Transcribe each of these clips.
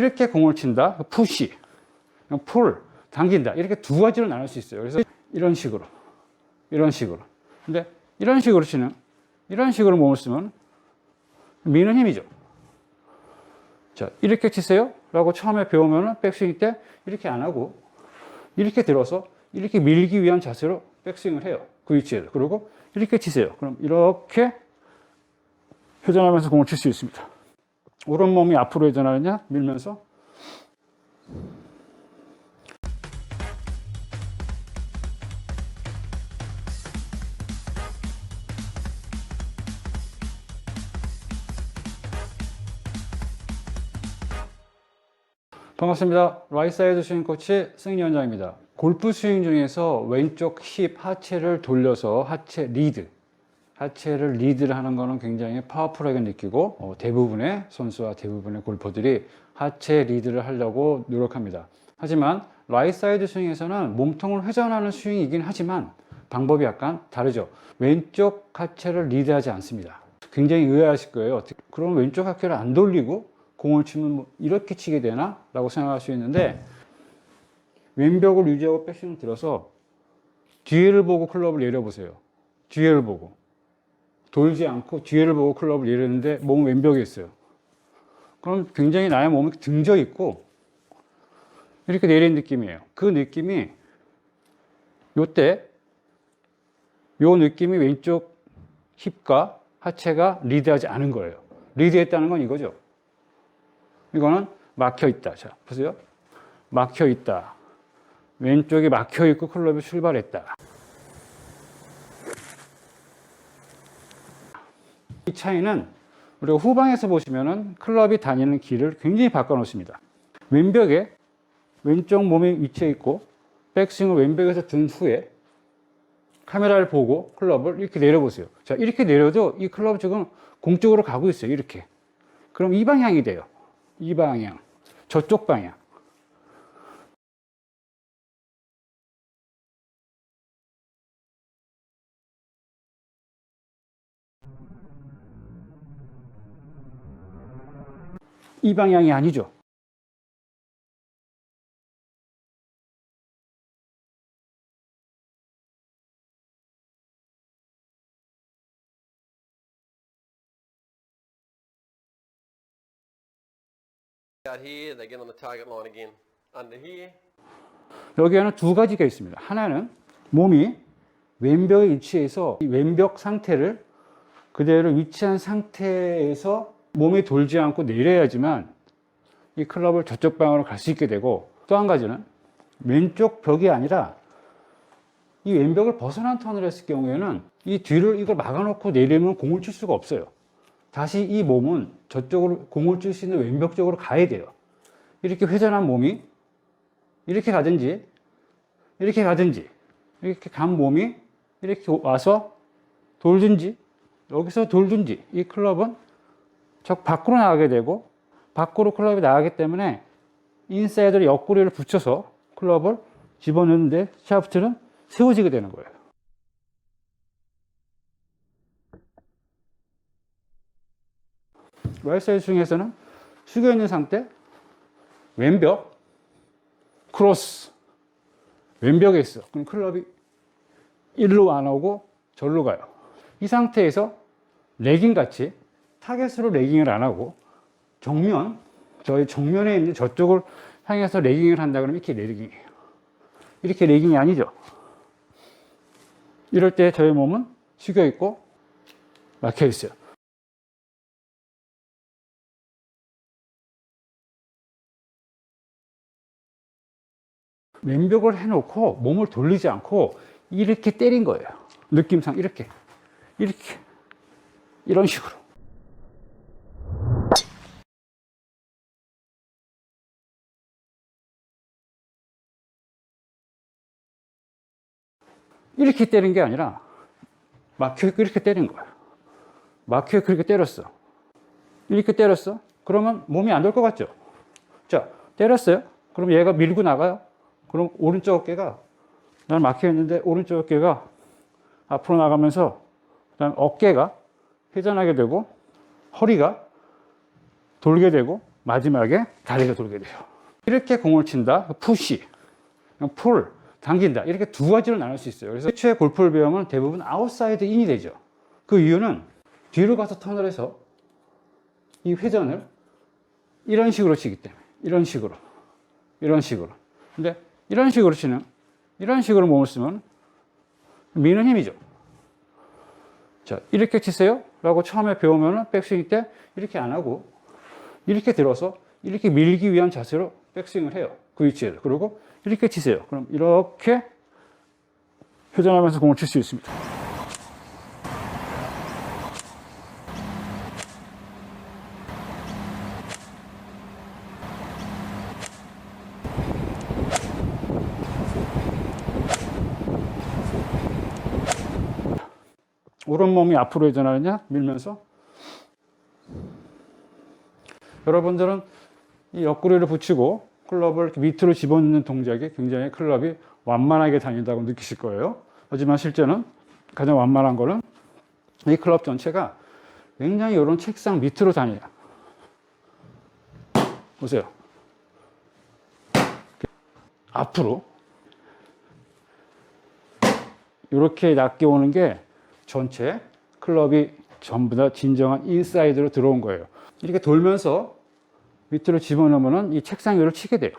이렇게 공을 친다. 푸시, 풀, 당긴다. 이렇게 두 가지로 나눌 수 있어요. 그래서 이런 식으로, 이런 식으로. 근데 이런 식으로 치는, 이런 식으로 몸을 쓰면 미는 힘이죠. 자, 이렇게 치세요. 라고 처음에 배우면은 백스윙 때 이렇게 안 하고 이렇게 들어서 이렇게 밀기 위한 자세로 백스윙을 해요. 그 위치에서. 그리고 이렇게 치세요. 그럼 이렇게 회전하면서 공을 칠 수 있습니다. 오른 몸이 앞으로 회전하느냐 밀면서 반갑습니다. 라이사이드 스윙 코치 승리 원장입니다. 골프 스윙 중에서 왼쪽 힙 하체를 돌려서 하체 리드, 하체를 리드를 하는 거는 굉장히 파워풀하게 느끼고 어, 대부분의 선수와 대부분의 골퍼들이 하체 리드를 하려고 노력합니다. 하지만 라이 사이드 스윙에서는 몸통을 회전하는 스윙이긴 하지만 방법이 약간 다르죠. 왼쪽 하체를 리드하지 않습니다. 굉장히 의아하실 거예요. 그럼 왼쪽 하체를 안 돌리고 공을 치면 뭐 이렇게 치게 되나? 라고 생각할 수 있는데 왼벽을 유지하고 백스윙을 들어서 뒤를 보고 클럽을 내려보세요. 뒤를 보고. 돌지 않고 뒤를 보고 클럽을 내리는데 몸은 왼벽에 있어요. 그럼 굉장히 나의 몸이 등져 있고 이렇게 내리는 느낌이에요. 그 느낌이 요때 요 느낌이 왼쪽 힙과 하체가 리드하지 않은 거예요. 리드했다는 건 이거죠. 이거는 막혀 있다. 자, 보세요. 막혀 있다. 왼쪽이 막혀 있고 클럽이 출발했다. 이 차이는 우리가 후방에서 보시면은 클럽이 다니는 길을 굉장히 바꿔 놓습니다. 왼벽에 왼쪽 몸이 위치해 있고 백스윙을 왼벽에서 든 후에 카메라를 보고 클럽을 이렇게 내려보세요. 자, 이렇게 내려도 이 클럽 지금 공쪽으로 가고 있어요. 이렇게. 그럼 이 방향이 돼요. 이 방향. 저쪽 방향. 이 방향이 아니죠. 여기에는 두 가지가 있습니다. 하나는 몸이 왼벽에 위치해서 이 왼벽 상태를 그대로 위치한 상태에서 몸이 돌지 않고 내려야지만 이 클럽을 저쪽 방향으로 갈 수 있게 되고 또 한 가지는 왼쪽 벽이 아니라 이 왼벽을 벗어난 턴을 했을 경우에는 이 뒤를 이걸 막아놓고 내리면 공을 칠 수가 없어요. 다시 이 몸은 저쪽으로 공을 칠 수 있는 왼벽 쪽으로 가야 돼요. 이렇게 회전한 몸이 이렇게 가든지 이렇게 가든지 이렇게 간 몸이 이렇게 와서 돌든지 여기서 돌든지 이 클럽은 저 밖으로 나가게 되고 밖으로 클럽이 나가기 때문에 인사이드로 옆구리를 붙여서 클럽을 집어넣는데 샤프트는 세워지게 되는 거예요. 라이사이드 중에서는 숙여 있는 상태 왼벽 크로스 왼벽에 있어. 그럼 클럽이 일로 안 오고 절로 가요. 이 상태에서 레깅 같이 타겟으로 레깅을 안 하고 정면 저희 정면에 있는 저쪽을 향해서 레깅을 한다 그러면 이렇게 레깅이에요. 이렇게 레깅이 아니죠. 이럴 때 저희 몸은 숙여 있고 막혀 있어요. 왼벽을 해놓고 몸을 돌리지 않고 이렇게 때린 거예요. 느낌상 이렇게 이렇게 이런 식으로 이렇게 때린 게 아니라 막혀 있고 이렇게 때린 거예요. 막혀 이렇게 때렸어. 이렇게 때렸어. 그러면 몸이 안 돌 것 같죠? 자, 때렸어요. 그럼 얘가 밀고 나가요. 그럼 오른쪽 어깨가 난 막혀 있는데 오른쪽 어깨가 앞으로 나가면서 그다음 어깨가 회전하게 되고 허리가 돌게 되고 마지막에 다리가 돌게 돼요. 이렇게 공을 친다. 푸시, 풀, 당긴다. 이렇게 두 가지로 나눌 수 있어요. 그래서 최초의 골프를 배우면 대부분 아웃사이드 인이 되죠. 그 이유는 뒤로 가서 턴을 해서 이 회전을 이런 식으로 치기 때문에 이런 식으로 이런 식으로 근데 이런 식으로 치는 이런 식으로 몸을 쓰면 미는 힘이죠 자 이렇게 치세요 라고 처음에 배우면은 백스윙 때 이렇게 안 하고 이렇게 들어서 이렇게 밀기 위한 자세로 백스윙을 해요 그 위치에서 그리고 이렇게 치세요. 그럼 이렇게 회전하면서 공을 칠 수 있습니다. 오른몸이 앞으로 회전하느냐? 밀면서? 여러분들은 이 옆구리를 붙이고 클럽을 밑으로 집어넣는 동작이 굉장히 클럽이 완만하게 다닌다고 느끼실 거예요. 하지만 실제는 가장 완만한 거는 이 클럽 전체가 굉장히 이런 책상 밑으로 다녀요. 보세요. 앞으로 이렇게 낮게 오는 게 전체 클럽이 전부 다 진정한 인사이드로 들어온 거예요. 이렇게 돌면서 밑으로 집어넣으면 이 책상 위로 치게 돼요.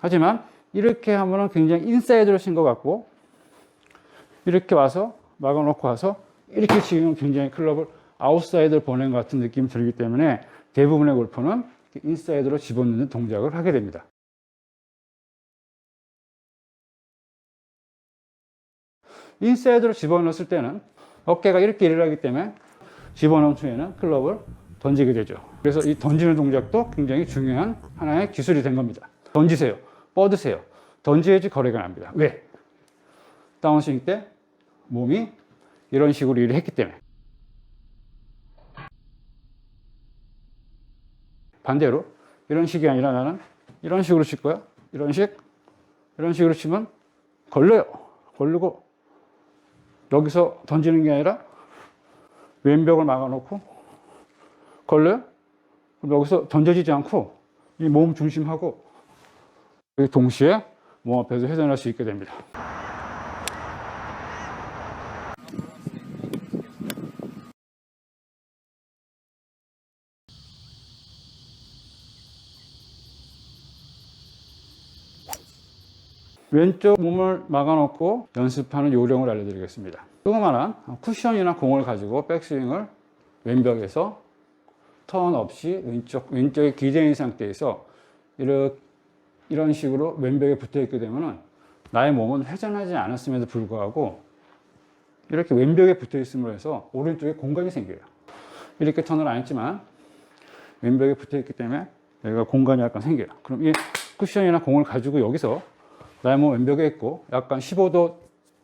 하지만 이렇게 하면 굉장히 인사이드로 친 것 같고 이렇게 와서 막아놓고 와서 이렇게 치면 굉장히 클럽을 아웃사이드로 보낸 것 같은 느낌이 들기 때문에 대부분의 골퍼는 인사이드로 집어넣는 동작을 하게 됩니다. 인사이드로 집어넣었을 때는 어깨가 이렇게 일어나기 때문에 집어넣은 후에는 클럽을 던지게 되죠. 그래서 이 던지는 동작도 굉장히 중요한 하나의 기술이 된 겁니다. 던지세요. 뻗으세요. 던져야지 거래가 납니다. 왜? 다운스윙 때 몸이 이런 식으로 일을 했기 때문에. 반대로 이런 식이 아니라 나는 이런 식으로 칠 거야. 이런 식, 이런 식으로 치면 걸려요. 걸리고 여기서 던지는 게 아니라 왼벽을 막아놓고 걸려요? 그럼 여기서 던져지지 않고 이 몸 중심하고 동시에 몸 앞에서 회전할 수 있게 됩니다. 왼쪽 몸을 막아놓고 연습하는 요령을 알려드리겠습니다. 조그마한 쿠션이나 공을 가지고 백스윙을 왼벽에서 턴 없이 왼쪽, 왼쪽에 기대인 상태에서 이렇게, 이런 식으로 왼벽에 붙어 있게 되면 나의 몸은 회전하지 않았음에도 불구하고 이렇게 왼벽에 붙어 있음으로 해서 오른쪽에 공간이 생겨요. 이렇게 턴을 안 했지만 왼벽에 붙어 있기 때문에 여기가 공간이 약간 생겨요. 그럼 이 쿠션이나 공을 가지고 여기서 나의 몸 왼벽에 있고 약간 15도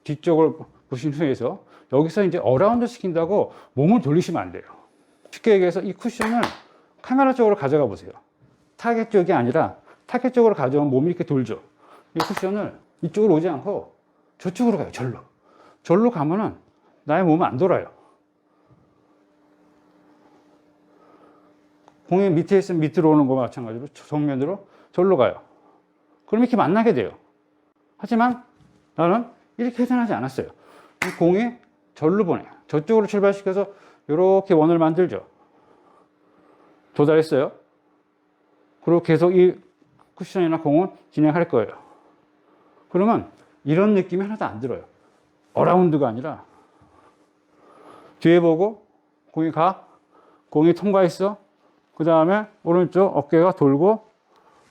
뒤쪽을 보신 후에서 여기서 이제 어라운드 시킨다고 몸을 돌리시면 안 돼요. 쉽게 얘기해서 이 쿠션을 카메라 쪽으로 가져가 보세요. 타겟 쪽이 아니라 타겟 쪽으로 가져오면 몸이 이렇게 돌죠. 이 쿠션을 이쪽으로 오지 않고 저쪽으로 가요. 절로. 절로 가면은 나의 몸은 안 돌아요. 공이 밑에 있으면 밑으로 오는 거와 마찬가지로 정면으로 절로 가요. 그럼 이렇게 만나게 돼요. 하지만 나는 이렇게 회전하지 않았어요. 이 공이 절로 보내요. 저쪽으로 출발시켜서 이렇게 원을 만들죠. 도달했어요. 그리고 계속 이 쿠션이나 공은 진행할 거예요. 그러면 이런 느낌이 하나도 안 들어요. 어라운드가 아니라 뒤에 보고 공이 가, 공이 통과했어. 그 다음에 오른쪽 어깨가 돌고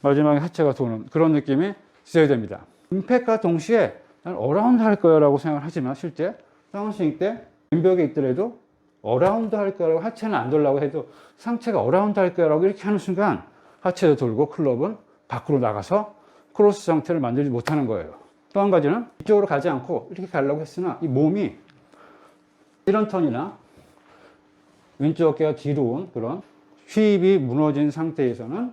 마지막에 하체가 도는 그런 느낌이 있어야 됩니다. 임팩과 동시에 난 어라운드 할 거야 라고 생각을 하지만 실제 다운스윙 때 왼벽에 있더라도 어라운드 할 거라고 하체는 안 돌라고 해도 상체가 어라운드 할 거라고 이렇게 하는 순간 하체도 돌고 클럽은 밖으로 나가서 크로스 상태를 만들지 못하는 거예요. 또 한 가지는 이쪽으로 가지 않고 이렇게 가려고 했으나 이 몸이 이런 턴이나 왼쪽 어깨가 뒤로 온 그런 휘입이 무너진 상태에서는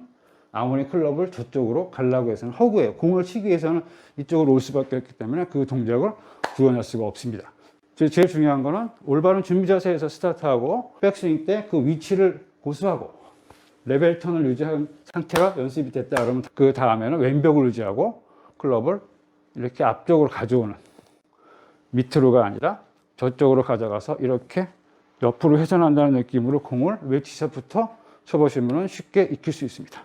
아무리 클럽을 저쪽으로 가려고 해서는 허구예요. 공을 치기 위해서는 이쪽으로 올 수밖에 없기 때문에 그 동작을 구현할 수가 없습니다. 제- 제일 중요한 거는 올바른 준비 자세에서 스타트하고 백스윙 때 그 위치를 고수하고 레벨 턴을 유지한 상태가 연습이 됐다 그러면 그 다음에는 왼벽을 유지하고 클럽을 이렇게 앞쪽으로 가져오는 밑으로가 아니라 저쪽으로 가져가서 이렇게 옆으로 회전한다는 느낌으로 공을 웨지샷부터 쳐보시면 쉽게 익힐 수 있습니다.